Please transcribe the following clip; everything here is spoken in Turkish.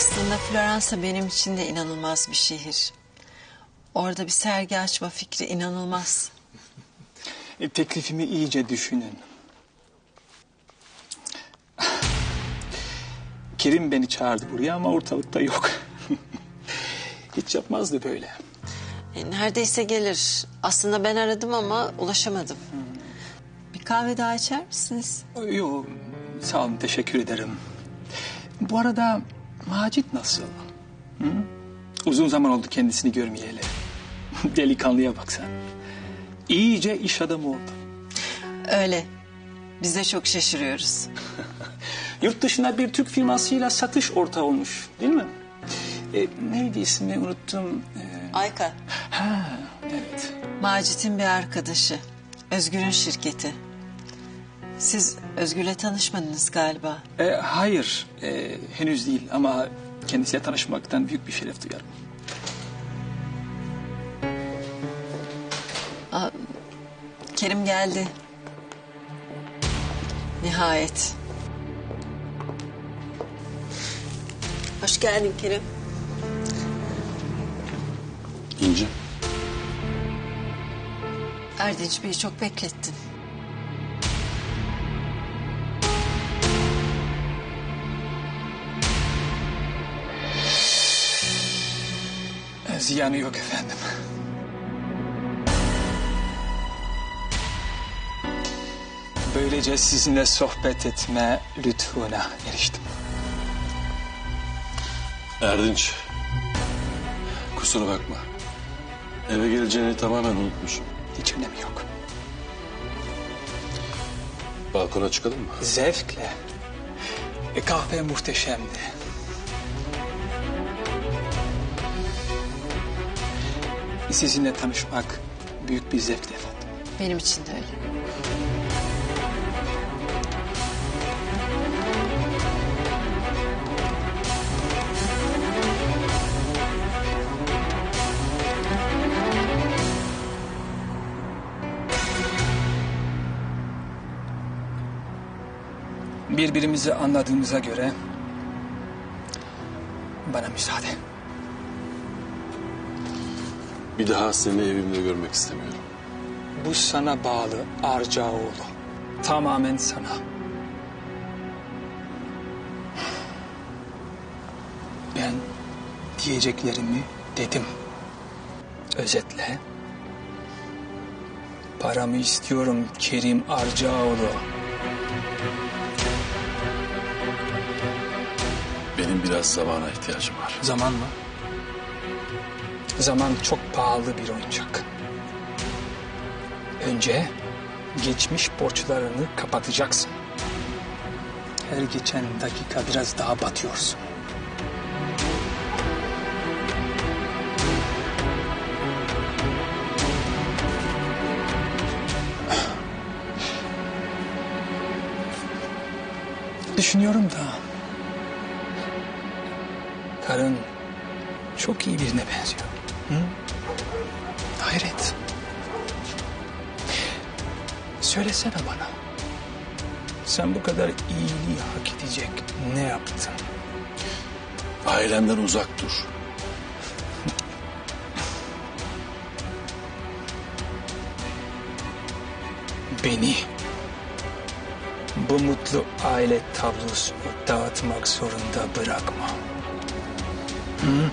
Aslında Floransa benim için de inanılmaz bir şehir. Orada bir sergi açma fikri inanılmaz. E, teklifimi iyice düşünün. Kerim beni çağırdı buraya ama ortalıkta yok. Hiç yapmazdı böyle. E, neredeyse gelir. Aslında ben aradım ama ulaşamadım. Bir kahve daha içer misiniz? Yok, sağ olun, teşekkür ederim. Bu arada Macit nasıl? Hı? Uzun zaman oldu kendisini görmeyeli. Delikanlıya bak sen. İyice iş adamı oldu. Öyle. Biz de çok şaşırıyoruz. Yurt dışına bir Türk firmasıyla satış ortağı olmuş değil mi? E, neydi ismi unuttum. E, Ayka, ha, evet. Macit'in bir arkadaşı. Özgür'ün şirketi. Siz Özgür'le tanışmadınız galiba. E, hayır, e, henüz değil ama kendisiyle tanışmaktan büyük bir şeref duyarım. Kerim geldi. Nihayet. Hoş geldin Kerim. İnci. Erdinç Bey'i çok beklettin. Ziyanı yok efendim. Böylece sizinle sohbet etme lütfuna eriştim. Erdinç. Kusura bakma. Eve geleceğini tamamen unutmuşum. Hiç önemi yok. Balkona çıkalım mı? Zevkle. E, kahve muhteşemdi. Sizinle tanışmak büyük bir zevkti efendim. Benim için de öyle. Birbirimizi anladığımıza göre bana müsaade. Bir daha seni evimde görmek istemiyorum. Bu sana bağlı Arcaoğlu. Tamamen sana. Ben diyeceklerimi dedim. Özetle. Paramı istiyorum Kerim Arcaoğlu. Benim biraz zamana ihtiyacım var. Zaman mı? Zaman çok pahalı bir oyuncak. Önce geçmiş borçlarını kapatacaksın. Her geçen dakika biraz daha batıyorsun. Düşünüyorum da Karın çok iyi birine benziyor. Hı? Hayret. Söylesene bana. Sen bu kadar iyiliği hak edecek ne yaptın? Ailemden uzak dur. Beni bu mutlu aile tablosunu dağıtmak zorunda bırakma. Hı?